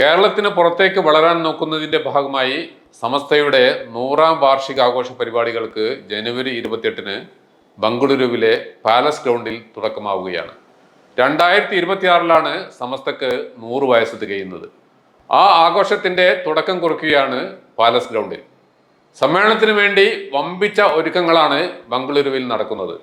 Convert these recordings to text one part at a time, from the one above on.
കേരളത്തിന് പുറത്തേക്ക് വളരാൻ നോക്കുന്നതിന്റെ ഭാഗമായി സമസ്തയുടെ നൂറാം വാർഷികാഘോഷ പരിപാടികൾക്ക് ജനുവരി ഇരുപത്തിയെട്ടിന് ബംഗളൂരുവിലെ പാലസ് ഗ്രൗണ്ടിൽ തുടക്കമാവുകയാണ്. രണ്ടായിരത്തി ഇരുപത്തിയാറിലാണ് സമസ്തക്ക് നൂറ് വയസ്സ് തികയുന്നത്. ആ ആഘോഷത്തിന്റെ തുടക്കം കുറിക്കുകയാണ് പാലസ് ഗ്രൗണ്ടിൽ. സമ്മേളനത്തിന് വേണ്ടി വമ്പിച്ച ഒരുക്കങ്ങളാണ് ബംഗളൂരുവിൽ നടക്കുന്നത്.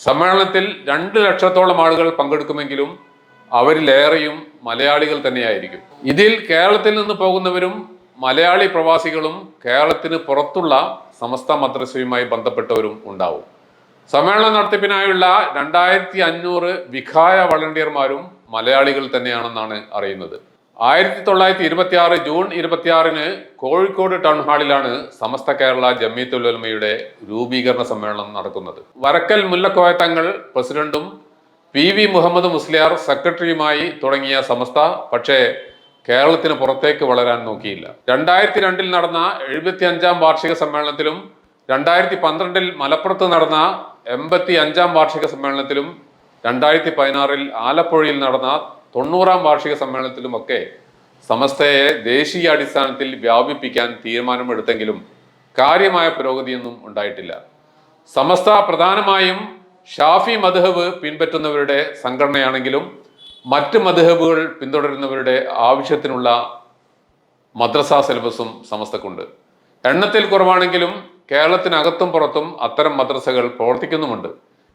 സമ്മേളനത്തിൽ രണ്ട് ലക്ഷത്തോളം ആളുകൾ പങ്കെടുക്കുമെങ്കിലും അവരിലേറെയും മലയാളികൾ തന്നെയായിരിക്കും. ഇതിൽ കേരളത്തിൽ നിന്ന് പോകുന്നവരും മലയാളി പ്രവാസികളും കേരളത്തിന് പുറത്തുള്ള സമസ്ത മദ്രസയുമായി ബന്ധപ്പെട്ടവരും ഉണ്ടാവും. സമ്മേളന നടത്തിപ്പിനായുള്ള രണ്ടായിരത്തി അഞ്ഞൂറ് വിഖായ വളണ്ടിയർമാരും മലയാളികൾ തന്നെയാണെന്നാണ് അറിയുന്നത്. ആയിരത്തി തൊള്ളായിരത്തി ഇരുപത്തി ആറ് ജൂൺ ഇരുപത്തിയാറിന് കോഴിക്കോട് ടൗൺ ഹാളിലാണ് സമസ്ത കേരള ജമീത്തുൽ ഉലമയുടെ രൂപീകരണ സമ്മേളനം നടക്കുന്നത്. വരക്കൽ മുല്ലക്കോയ തങ്ങൾ പ്രസിഡന്റും പി വി മുഹമ്മദ് മുസ്ലിയാർ സെക്രട്ടറിയുമായി തുടങ്ങിയ സമസ്ത പക്ഷേ കേരളത്തിന് പുറത്തേക്ക് വളരാൻ നോക്കിയില്ല. രണ്ടായിരത്തി രണ്ടിൽ നടന്ന എഴുപത്തി അഞ്ചാം വാർഷിക സമ്മേളനത്തിലും രണ്ടായിരത്തി പന്ത്രണ്ടിൽ മലപ്പുറത്ത് നടന്ന എൺപത്തി അഞ്ചാം വാർഷിക സമ്മേളനത്തിലും രണ്ടായിരത്തി പതിനാറിൽ ആലപ്പുഴയിൽ നടന്ന തൊണ്ണൂറാം വാർഷിക സമ്മേളനത്തിലുമൊക്കെ സമസ്തയെ ദേശീയ അടിസ്ഥാനത്തിൽ വ്യാപിപ്പിക്കാൻ തീരുമാനമെടുത്തെങ്കിലും കാര്യമായ പുരോഗതിയൊന്നും ഉണ്ടായിട്ടില്ല. സമസ്ത പ്രധാനമായും ഷാഫി മധുഹബ് പിൻപറ്റുന്നവരുടെ സംഘടനയാണെങ്കിലും മറ്റ് മധുഹബുകൾ പിന്തുടരുന്നവരുടെ ആവശ്യത്തിനുള്ള മദ്രസ സിലബസും സമസ്തക്കുണ്ട്. എണ്ണത്തിൽ കുറവാണെങ്കിലും കേരളത്തിനകത്തും പുറത്തും അത്തരം മദ്രസകൾ പ്രവർത്തിക്കുന്നുമുണ്ട്.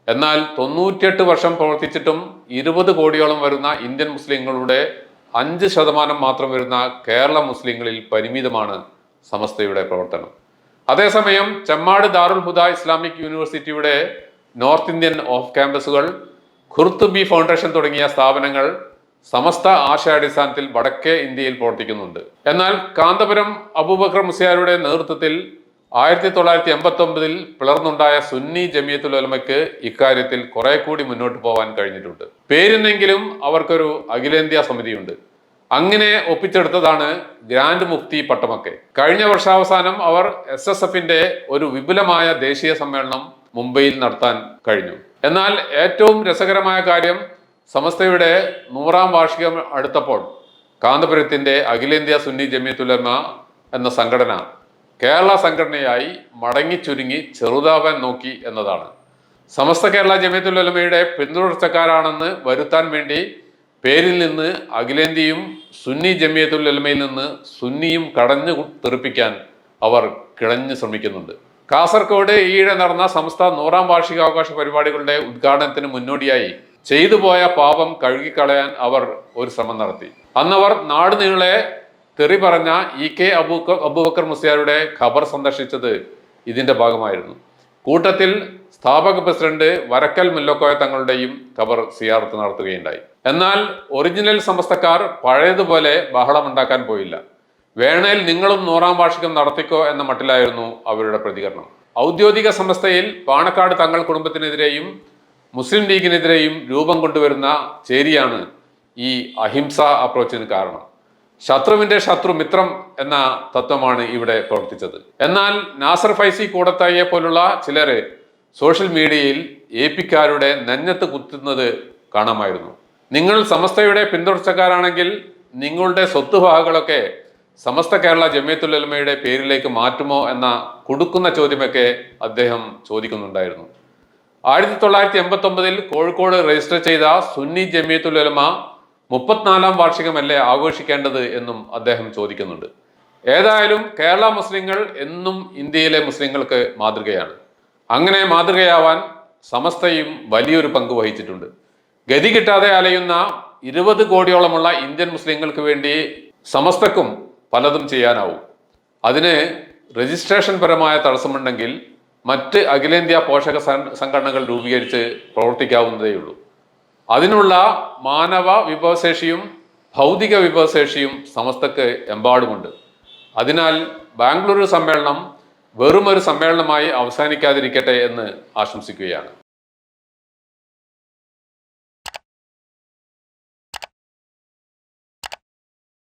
എന്നാൽ തൊണ്ണൂറ്റിയെട്ട് വർഷം പ്രവർത്തിച്ചിട്ടും ഇരുപത് കോടിയോളം വരുന്ന ഇന്ത്യൻ മുസ്ലിങ്ങളുടെ അഞ്ച് ശതമാനം മാത്രം വരുന്ന കേരള മുസ്ലിങ്ങളിൽ പരിമിതമാണ് സമസ്തയുടെ പ്രവർത്തനം. അതേസമയം ചെമ്മാട് ദാറുൽ ഹുദ ഇസ്ലാമിക് യൂണിവേഴ്സിറ്റിയുടെ നോർത്ത് ഇന്ത്യൻ ഓഫ് ക്യാമ്പസുകൾ ഖുർത്തുബി ഫൗണ്ടേഷൻ തുടങ്ങിയ സ്ഥാപനങ്ങൾ സമസ്ത ആശയാടിസ്ഥാനത്തിൽ വടക്കേ ഇന്ത്യയിൽ പ്രവർത്തിക്കുന്നുണ്ട്. എന്നാൽ കാന്തപുരം അബൂബക്കർ മുസിയാരുടെ നേതൃത്വത്തിൽ ആയിരത്തി തൊള്ളായിരത്തി എൺപത്തി ഒമ്പതിൽ പിളർന്നുണ്ടായ സുന്നി ജമിയത്തുൽ ഉലമയ്ക്ക് ഇക്കാര്യത്തിൽ കുറെ കൂടി മുന്നോട്ട് പോകാൻ കഴിഞ്ഞിട്ടുണ്ട്. പേരിനെങ്കിലും അവർക്കൊരു അഖിലേന്ത്യാ സമിതിയുണ്ട്. അങ്ങനെ ഒപ്പിച്ചെടുത്തതാണ് ഗ്രാൻഡ് മുഫ്തി പട്ടമൊക്കെ. കഴിഞ്ഞ വർഷാവസാനം അവർ എസ് എസ് എഫിന്റെ ഒരു വിപുലമായ ദേശീയ സമ്മേളനം മുംബൈയിൽ നടത്താൻ കഴിഞ്ഞു. എന്നാൽ ഏറ്റവും രസകരമായ കാര്യം സമസ്തയുടെ നൂറാം വാർഷികം അടുത്തപ്പോൾ കാന്തപുരത്തിന്റെ അഖിലേന്ത്യാ സുന്നി ജമിയത്തുലമ എന്ന സംഘടന കേരള സംഘടനയായി മടങ്ങി ചുരുങ്ങി ചെറുതാവാൻ നോക്കി എന്നതാണ്. സമസ്ത കേരള ജമിയത്തുലമയുടെ പിന്തുടർച്ചക്കാരാണെന്ന് വരുത്താൻ വേണ്ടി പേരിൽ നിന്ന് അഖിലേന്ത്യയും സുന്നി ജമിയത്തുൽ ഉലമയിൽ നിന്ന് സുന്നിയും കടഞ്ഞു തെറിപ്പിക്കാൻ അവർ കിളഞ്ഞു ശ്രമിക്കുന്നുണ്ട്. കാസർഗോഡ് ഈയിടെ നടന്ന സംസ്ഥ നൂറാം വാർഷികാവകാശ പരിപാടികളുടെ ഉദ്ഘാടനത്തിന് മുന്നോടിയായി ചെയ്തു പോയ പാപം കഴുകിക്കളയാൻ അവർ ഒരു ശ്രമം നടത്തി. അന്നവർ നാട് നീളെ തെറി പറഞ്ഞ ഇ കെ അബൂക്ക അബൂബക്കർ മുസ്ലിയാരുടെ ഖബർ സന്ദർശിച്ചത് ഇതിന്റെ ഭാഗമായിരുന്നു. കൂട്ടത്തിൽ സ്ഥാപക പ്രസിഡന്റ് വരക്കൽ മുല്ലക്കോയ തങ്ങളുടെയും ഖബർ സിയാർത്ത് നടത്തുകയുണ്ടായി. എന്നാൽ ഒറിജിനൽ സമസ്തക്കാർ പഴയതുപോലെ ബഹളമുണ്ടാക്കാൻ പോയില്ല. വേണേൽ നിങ്ങളും നൂറാം വാർഷികം നടത്തിക്കോ എന്ന മട്ടിലായിരുന്നു അവരുടെ പ്രതികരണം. ഔദ്യോഗിക സംസ്ഥയിൽ പാണക്കാട് തങ്ങൾ കുടുംബത്തിനെതിരെയും മുസ്ലിം ലീഗിനെതിരെയും രൂപം കൊണ്ടുവരുന്ന ചേരിയാണ് ഈ അഹിംസ അപ്രോച്ചിന് കാരണം. ശത്രുവിന്റെ ശത്രു മിത്രം എന്ന തത്വമാണ് ഇവിടെ പ്രവർത്തിച്ചത്. എന്നാൽ നാസർ ഫൈസി കൂടത്തായിയെ പോലുള്ള ചിലര് സോഷ്യൽ മീഡിയയിൽ എ പിക്കാരുടെ നെഞ്ഞത്ത് കുത്തുന്നത് കാണാമായിരുന്നു. നിങ്ങൾ സമസ്തയുടെ പിന്തുടർച്ചക്കാരാണെങ്കിൽ നിങ്ങളുടെ സ്വത്തുഭാഗങ്ങളൊക്കെ സമസ്ത കേരള ജമിയത്തുലമയുടെ പേരിലേക്ക് മാറ്റുമോ എന്ന കൊടുക്കുന്ന ചോദ്യമൊക്കെ അദ്ദേഹം ചോദിക്കുന്നുണ്ടായിരുന്നു. ആയിരത്തി തൊള്ളായിരത്തി എൺപത്തി ഒമ്പതിൽ കോഴിക്കോട് രജിസ്റ്റർ ചെയ്ത സുന്നി ജമിയത്തുലമ മുപ്പത്തിനാലാം വാർഷികമല്ലേ ആഘോഷിക്കേണ്ടത് എന്നും അദ്ദേഹം ചോദിക്കുന്നുണ്ട്. ഏതായാലും കേരള മുസ്ലിങ്ങൾ എന്നും ഇന്ത്യയിലെ മുസ്ലിങ്ങൾക്ക് മാതൃകയാണ്. അങ്ങനെ മാതൃകയാവാൻ സമസ്തയും വലിയൊരു പങ്ക് വഹിച്ചിട്ടുണ്ട്. ഗതി കിട്ടാതെ അലയുന്ന ഇരുപത് കോടിയോളമുള്ള ഇന്ത്യൻ മുസ്ലിങ്ങൾക്ക് വേണ്ടി സമസ്തക്കും പലതും ചെയ്യാനാവും. അതിന് രജിസ്ട്രേഷൻ പരമായ തടസ്സമുണ്ടെങ്കിൽ മറ്റ് അഖിലേന്ത്യാ പോഷക സംഘടനകൾ രൂപീകരിച്ച് പ്രവർത്തിക്കാവുന്നതേയുള്ളൂ. അതിനുള്ള മാനവ വിഭവശേഷിയും ഭൗതിക വിഭവശേഷിയും സമസ്തക്ക് എമ്പാടുമുണ്ട്. അതിനാൽ ബാംഗ്ലൂരു സമ്മേളനം വെറുമൊരു സമ്മേളനമായി അവസാനിക്കാതിരിക്കട്ടെ എന്ന് ആശംസിക്കുകയാണ്.